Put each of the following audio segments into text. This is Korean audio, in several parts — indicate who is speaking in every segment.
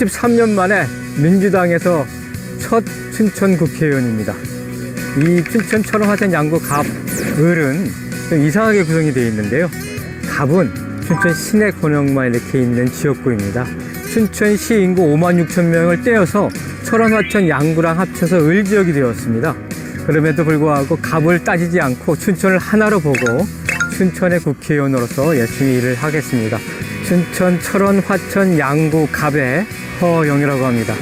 Speaker 1: 33년 만에 민주당에서 첫 춘천 국회의원입니다. 이 춘천 철원화천 양구 갑 을은 좀 이상하게 구성이 되어 있는데요. 갑은 춘천 시내 권역만 이렇게 있는 지역구입니다. 춘천시 인구 5만 6천 명을 떼어서 철원 화천 양구랑 합쳐서 을 지역이 되었습니다. 그럼에도 불구하고 갑을 따지지 않고 춘천을 하나로 보고 춘천의 국회의원으로서 열심히 일을 하겠습니다. 춘천, 철원, 화천, 양구, 갑의 허영이라고 합니다.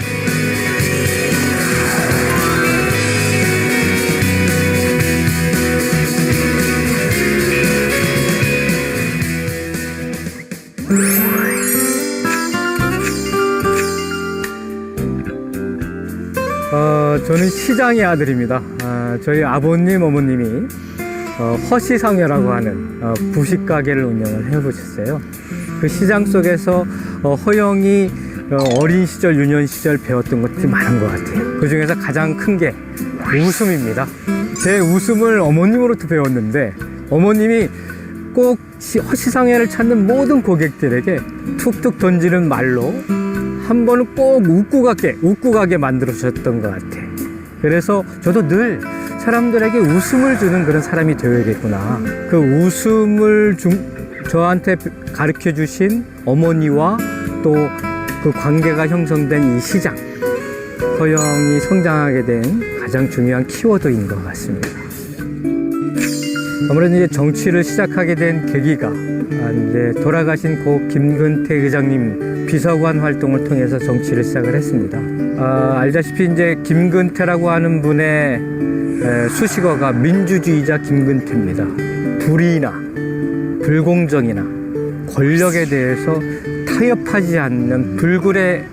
Speaker 1: 어, 저는 시장의 아들입니다. 아, 저희 아버님, 어머님이 어, 허시상여라고 하는 어, 부식 가게를 운영을 해보셨어요. 그 시장 속에서 어, 허영이 어, 린 시절, 유년 시절 배웠던 것들이 많은 것 같아요. 그 중에서 가장 큰 게 웃음입니다. 제 웃음을 어머님으로부터 배웠는데 어머님이 꼭 시- 허시상여를 찾는 모든 고객들에게 툭툭 던지는 말로 한 번은 꼭 웃고 가게, 웃고 가게 만들어 주셨던 것 같아. 그래서 저도 늘 사람들에게 웃음을 주는 그런 사람이 되어야겠구나. 그 웃음을 중, 저한테 가르쳐 주신 어머니와 또 그 관계가 형성된 이 시장. 허영이 성장하게 된 가장 중요한 키워드인 것 같습니다. 아무래도 이제 정치를 시작하게 된 계기가 아, 이제 돌아가신 고 김근태 의장님 비서관 활동을 통해서 정치를 시작을 했습니다. 아, 알다시피 이제 김근태라고 하는 분의 에, 수식어가 민주주의자 김근태입니다. 불의나 불공정이나 권력에 대해서 타협하지 않는 불굴의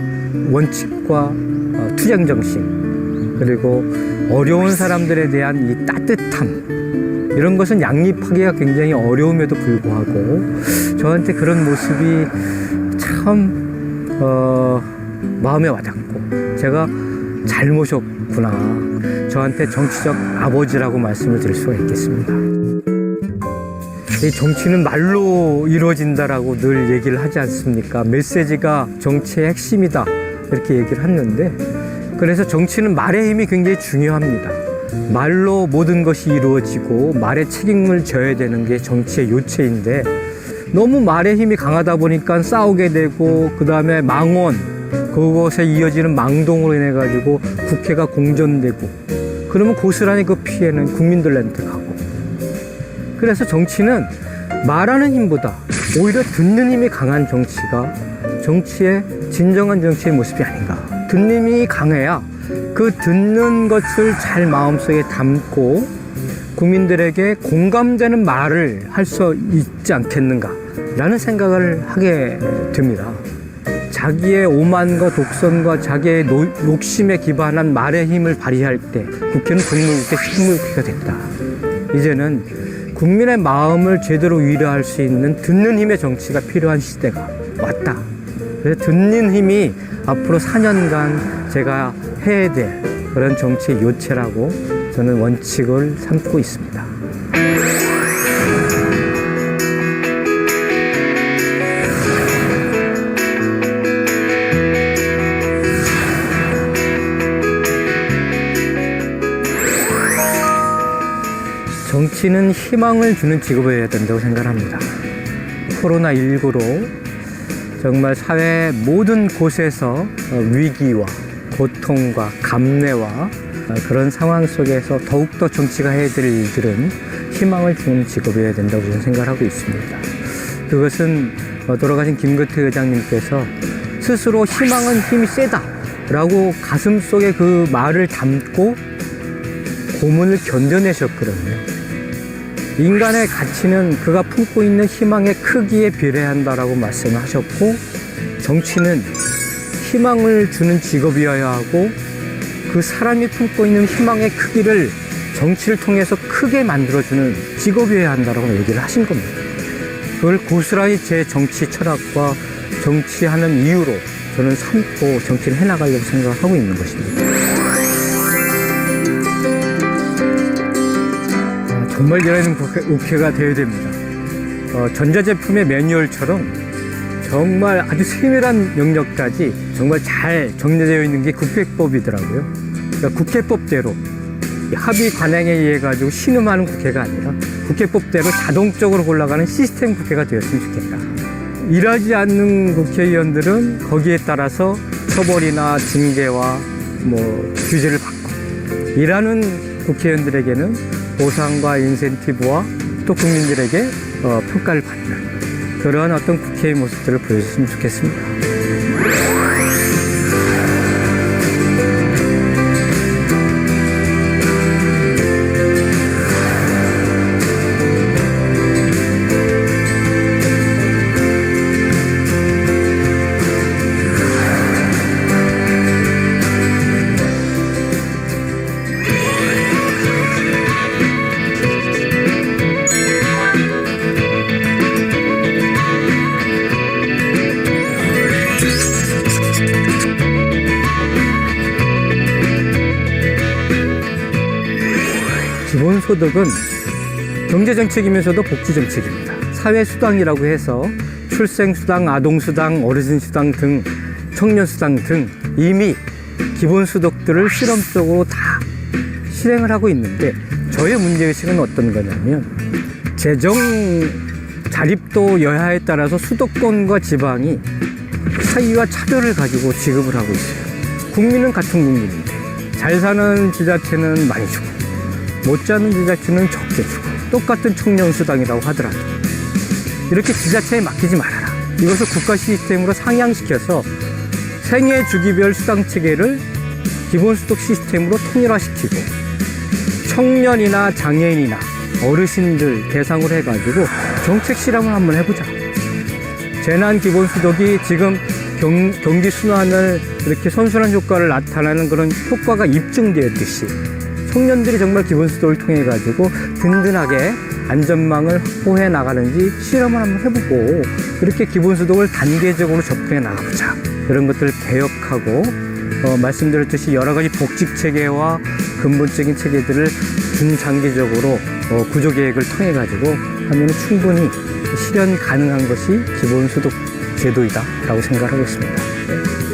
Speaker 1: 원칙과 어, 투쟁 정신 그리고 어려운 사람들에 대한 이 따뜻함 이런 것은 양립하기가 굉장히 어려움에도 불구하고 저한테 그런 모습이 참 어, 마음에 와닿고 제가 잘 모셨구나 저한테 정치적 아버지라고 말씀을 드릴 수가 있겠습니다. 이 정치는 말로 이루어진다라고 늘 얘기를 하지 않습니까? 메시지가 정치의 핵심이다 이렇게 얘기를 했는데 그래서 정치는 말의 힘이 굉장히 중요합니다. 말로 모든 것이 이루어지고 말의 책임을 져야 되는 게 정치의 요체인데 너무 말의 힘이 강하다 보니까 싸우게 되고 그 다음에 망원 그것에 이어지는 망동으로 인해 가지고 국회가 공전되고 그러면 고스란히 그 피해는 국민들한테 가고 그래서 정치는 말하는 힘보다 오히려 듣는 힘이 강한 정치가 정치의 진정한 정치의 모습이 아닌가. 듣는 힘이 강해야 그 듣는 것을 잘 마음속에 담고 국민들에게 공감되는 말을 할 수 있지 않겠는가라는 생각을 하게 됩니다. 자기의 오만과 독선과 자기의 노- 욕심에 기반한 말의 힘을 발휘할 때 국회는 국물국회, 식물국회가 됐다. 이제는 국민의 마음을 제대로 위로할 수 있는 듣는 힘의 정치가 필요한 시대가 왔다. 그래서 듣는 힘이 앞으로 4년간 제가 해야 될 그런 정치의 요체라고 저는 원칙을 삼고 있습니다. 정치는 희망을 주는 직업이어야 된다고 생각합니다. 코로나19로 정말 사회 모든 곳에서 어, 위기와 고통과 감내와 어, 그런 상황 속에서 더욱더 정치가 해야 될 일들은 희망을 주는 직업이어야 된다고 저는 생각하고 있습니다. 그것은 어, 돌아가신 김근태 의장님께서 스스로 희망은 힘이 세다 라고 가슴 속에 그 말을 담고 고문을 견뎌내셨거든요. 인간의 가치는 그가 품고 있는 희망의 크기에 비례한다라고 말씀을 하셨고 정치는 희망을 주는 직업이어야 하고 그 사람이 품고 있는 희망의 크기를 정치를 통해서 크게 만들어주는 직업이어야 한다라고 얘기를 하신 겁니다. 그걸 고스란히 제 정치 철학과 정치하는 이유로 저는 삼고 정치를 해나가려고 생각하고 있는 것입니다. 정말 일하는 국회, 국회 가 되어야 됩니다. 어, 전자제품의 매뉴얼처럼 정말 아주 세밀한 영역까지 정말 잘 정리되어 있는 게 국회법이더라고요. 그러니까 국회법대로 이 합의 관행에 의해 가지고 신음하는 국회가 아니라 국회법대로 자동적으로 올라가는 시스템 국회가 되었으면 좋겠다. 일하지 않는 국회의원들은 거기에 따라서 처벌이나 징계와 뭐 규제를 받고 일하는 국회의원들에게는 보상과 인센티브와 또 국민들에게 어, 평가를 받는 그러한 어떤 국회의 모습들을 보여줬으면 좋겠습니다. 소득은 경제정책이면서도 복지정책입니다. 사회수당이라고 해서 출생수당, 아동수당, 어르신수당 등 청년수당 등 이미 기본소득들을 실험적으로 다 실행을 하고 있는데 저의 문제의식은 어떤 거냐면 재정 자립도 여하에 따라서 수도권과 지방이 차이와 차별을 가지고 지급을 하고 있어요. 국민은 같은 국민인데 잘 사는 지자체는 많이 주고 못 자는 지자체는 적게 주고 똑같은 청년 수당이라고 하더라도 이렇게 지자체에 맡기지 말아라. 이것을 국가 시스템으로 상향시켜서 생애 주기별 수당 체계를 기본소득 시스템으로 통일화시키고 청년이나 장애인이나 어르신들 대상으로 해가지고 정책 실험을 한번 해보자. 재난 기본소득이 지금 경, 경기 순환을 이렇게 선순환 효과를 나타내는 그런 효과가 입증되었듯이 청년들이 정말 기본소득을 통해 가지고 든든하게 안전망을 확보해 나가는지 실험을 한번 해보고 그렇게 기본소득을 단계적으로 접근해 나가보자 그런 것들을 개혁하고 어, 말씀드렸듯이 여러 가지 복직 체계와 근본적인 체계들을 중장기적으로 어, 구조 계획을 통해 가지고 하면 충분히 실현 가능한 것이 기본 소득 제도이다라고 생각하고 있습니다.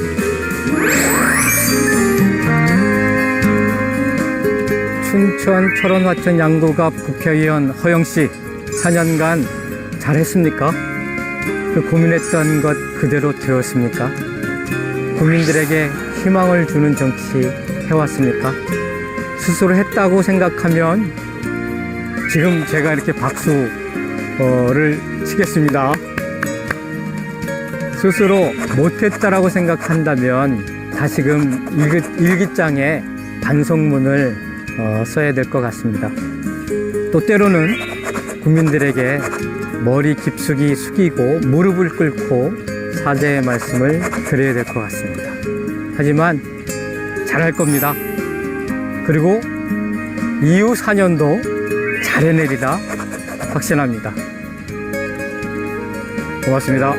Speaker 1: 춘천 철원 화천 양구갑 국회의원 허영 씨 4년간 잘했습니까? 그 고민했던 것 그대로 되었습니까? 국민들에게 희망을 주는 정치 해왔습니까? 스스로 했다고 생각하면 지금 제가 이렇게 박수를 치겠습니다. 스스로 못했다라고 생각한다면 다시금 일기, 일기장에 반성문을 어, 써야 될 것 같습니다. 또 때로는 국민들에게 머리 깊숙이 숙이고 무릎을 꿇고 사죄의 말씀을 드려야 될 것 같습니다. 하지만 잘할 겁니다. 그리고 이후 4년도 잘 해내리라 확신합니다. 고맙습니다.